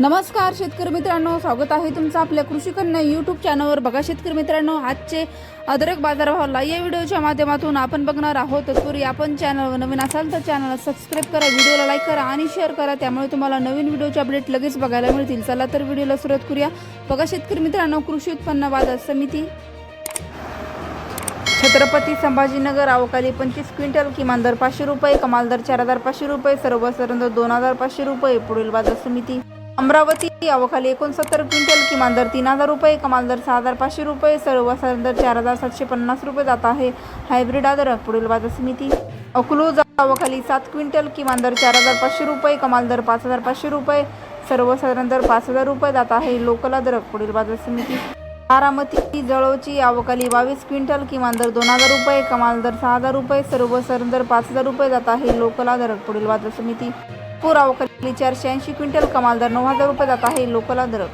नमस्कार शेतकरी मित्रांनो. स्वागत आहे तुमचं आपल्या कृषी कन्या यूट्यूब चॅनलवर बघा शेतकरी मित्रांनो आजचे अदरक बाजारभावाला या व्हिडिओच्या माध्यमातून आपण बघणार आहोत. तत्पूर्वी आपण चॅनलवर नवीन असाल तर चॅनलला सबस्क्राईब करा व्हिडिओला लाईक करा आणि शेअर करा. त्यामुळे तुम्हाला नवीन व्हिडिओचे अपडेट लगेच बघायला मिळतील. चला तर व्हिडिओला सुरुवात करूया. बघा शेतकरी मित्रांनो कृषी उत्पन्न बाजार समिती छत्रपती संभाजीनगर आवकाली पंचवीस क्विंटल किमान दर पाचशे रुपये कमाल दर चार हजार पाचशे रुपये सर्व दर दोन हजार पाचशे रुपये पुढील बाजार समिती. अमरावती अवकाली एकोणसत्तर क्विंटल किमान दर तीन हजार रुपये कमाल दर सहा हजार पाचशे रुपये सर्व दर चार हजार सातशे पन्नास रुपये जात आहे. हायब्रिड अदरक पुढील बाजार समिती. अकलूज अवकाली सात क्विंटल किमान दर चार हजार पाचशे रुपये कमाल दर पाच हजार पाचशे रुपये सर्वसाधारण दर पाच हजार रुपये जात आहे. लोकल अदरक पुढील बाजार समिती. बारामती जळोची अवकाली बावीस क्विंटल किमान दर दोन हजार रुपये कमाल दर सहा हजार रुपये सर्व दर पाच हजार रुपये जात आहे. लोकल अदरक पुढील बाजार समिती. पूर चारशे ऐंशी क्विंटल कमाल दर नऊ हजार रुपये जात आहे. लोकल अदरक